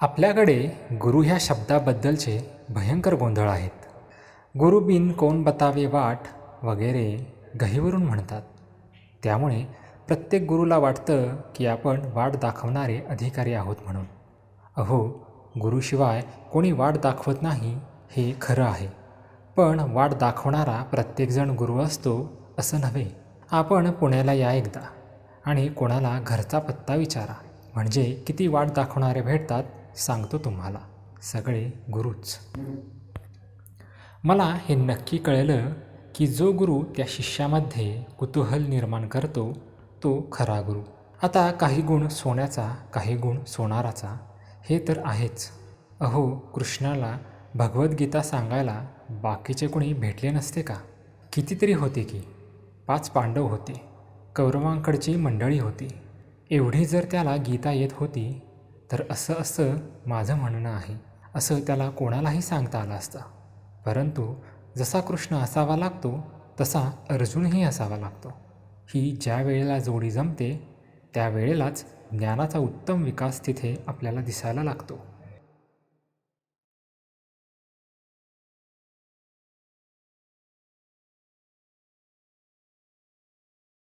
आपल्याकडे गुरु ह्या शब्दाबद्दलचे भयंकर गोंधळ आहेत. गुरु बिन कोण बतावे वाट वगैरे गहीवरून म्हणतात. त्यामुळे प्रत्येक गुरुला वाटतं की आपण वाट दाखवणारे अधिकारी आहोत म्हणून. अहो गुरुशिवाय कोणी वाट दाखवत नाही हे खरं आहे. पण वाट दाखवणारा प्रत्येकजण गुरु असतो असं नव्हे. आपण पुण्याला या एकदा आणि कोणाला घरचा पत्ता विचारा. म्हणजे किती वाट दाखवणारे भेटतात? सांगतो तुम्हाला सगळे गुरुच. मला हे नक्की कळलं की जो गुरु त्या शिष्यामध्ये कुतूहल निर्माण करतो तो खरा गुरु. आता काही गुण सोन्याचा काही गुण सोनाराचा हे तर आहेच. अहो कृष्णाला भगवद्गीता सांगायला बाकीचे कोणी भेटले नसते का? कितीतरी होते की. पाच पांडव होते. कौरवांकडची मंडळी होती. एवढी जर त्याला गीता येत होती तर असं असं माझं म्हणणं आहे. असं त्याला कोणालाही सांगता आलं असतं. परंतु जसा कृष्ण असावा लागतो तसा अर्जुनही असावा लागतो. ही ज्या वेळेला जोडी जमते त्यावेळेलाच ज्ञानाचा उत्तम विकास तिथे आपल्याला दिसायला लागतो.